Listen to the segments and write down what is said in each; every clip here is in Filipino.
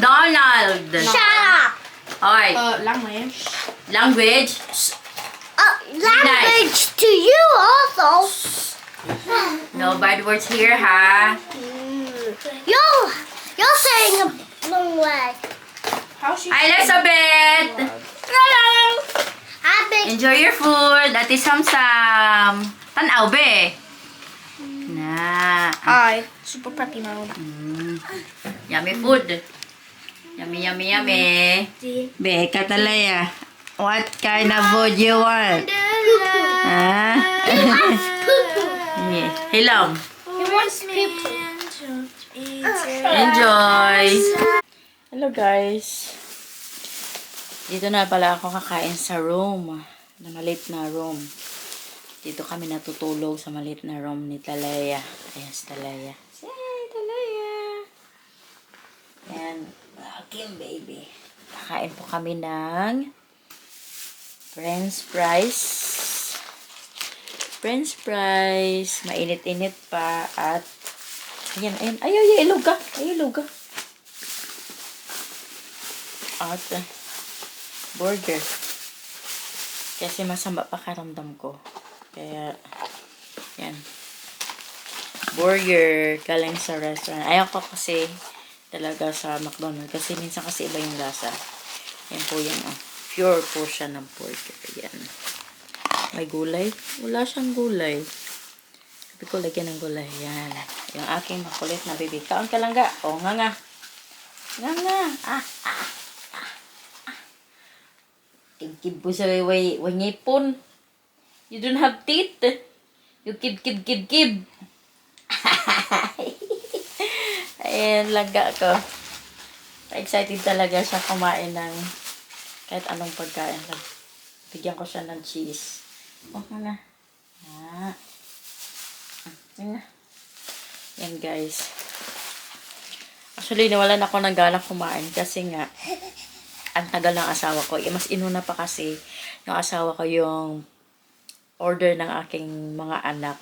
McDonald. Shut up. Alright. Uh, language. Language. Uh, language to you also. No bad words here, ha? You're, you're saying a long way. How she Hi, Elizabeth! Hello. Think Enjoy your food. Ate Sam-Sam. Tanaw, be. Na. Hi. Super preppy mode. Mm. Yummy food. Yummy, yummy, yummy. Be, katalaya. What kind of food you want? Ha? Yeah. Hilom. he wants people. Enjoy! Hello guys. Dito na pala ako kakain sa room. Na malit na room. Dito kami natutulog sa malit na room ni Talaya. Ayan si Talaya. Say, Talaya! Ayan. Aking baby. Kakain po kami ng French fries. French fries. Mainit-init pa. At Ayan, ayan. Ay, ay, ay, ilog ka. Ay, ilog ka. At, uh, burger. Kasi masama pa karamdam ko. Kaya, yan. Burger. Galing sa restaurant. Ayaw ko kasi talaga sa McDonald's. Kasi minsan kasi iba yung lasa. Yan po yan, oh. Pure po siya ng burger. Yan. May gulay? Wala siyang gulay. Sabi ko, lagyan ng gulay. Yan. Yung aking makulit na baby. Kaon ka lang ga. O, nga nga. Nga nga. Ah, ah, ah, ah. Kib-kib po sa way, way ngipon. You don't have teeth. You kib, kib, kib, kib. Ayan, laga ko. Excited talaga siya kumain ng kahit anong pagkain. Bigyan ko siya ng cheese. O, nga nga. Ah. Yan na. Yan guys. Actually, nawalan ako ng gana kumain kasi nga, ang tagal ng asawa ko. Eh, mas inuna pa kasi yung asawa ko yung order ng aking mga anak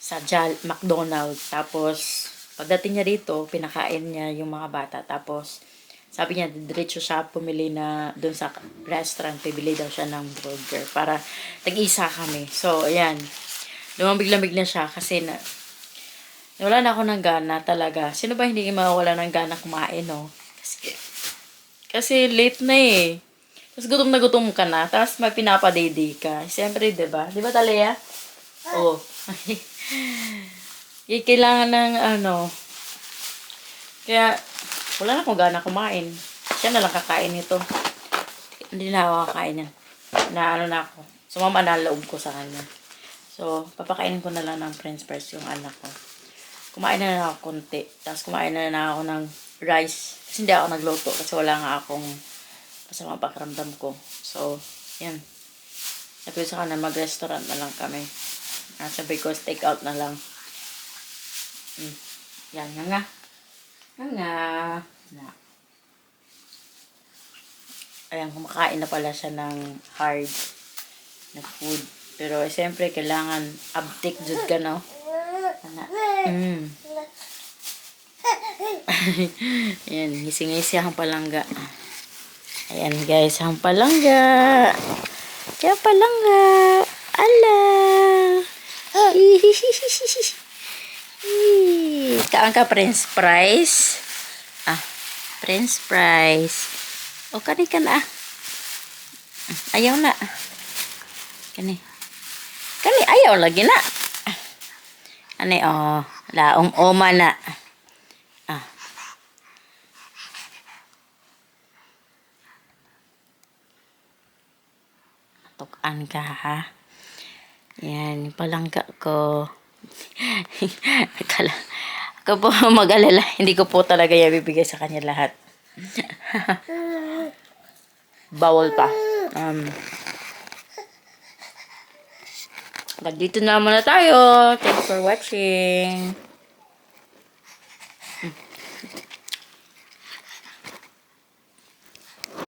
sa Jal McDonald's. Tapos, pagdating niya dito, pinakain niya yung mga bata. Tapos, sabi niya, diretso siya pumili na dun sa restaurant, pibili daw siya ng burger para tag-isa kami. So, ayan. Lumambig-lamig na siya kasi na, wala na ako ng gana talaga. Sino ba hindi mawala ng gana kumain, no? Kasi, kasi late na eh. Tapos gutom na gutom ka na. Tapos may pinapadayday ka. Siyempre, di ba? Di ba, Talaya? Oo. Oh. kailangan ng ano. Kaya, wala na akong gana kumain. Siya na lang kakain ito. Hindi na ako kakain yan. Na ano na ako. Sumama na loob ko sa kanya. So, papakainin ko na lang ng french fries yung anak ko. Kumain na na ako konti. Tapos kumain na na ako ng rice. Kasi hindi ako nagluto. Kasi wala nga akong masama pakiramdam ko. So, yan. Sabi ko sa kanila, mag-restaurant na lang kami. Sabi ko, take out na lang. Mm. Yan, nga nga. Nga nga. Na. Ayan, kumakain na pala siya ng hard na food. Pero, eh, siyempre, kailangan uptick jud ka, no? Ana. Mm. Ayan, ngisi-ngisi ang palangga. Ayan, guys, ang palangga. Yung palangga. Ala. Kaan ka, Prince Price? Ah, Prince Price. O, kani ka na. ah. Ayaw na. Kani. Kani, ayaw lagi na. Ani, oh. Laong oma na. Ah. Tukan ka, ha? Yan, palangga ko. Akala, ako po mag-alala. Hindi ko po talaga yan bibigay sa kanya lahat. Bawal pa. Um, dito na muna tayo. Thanks for watching.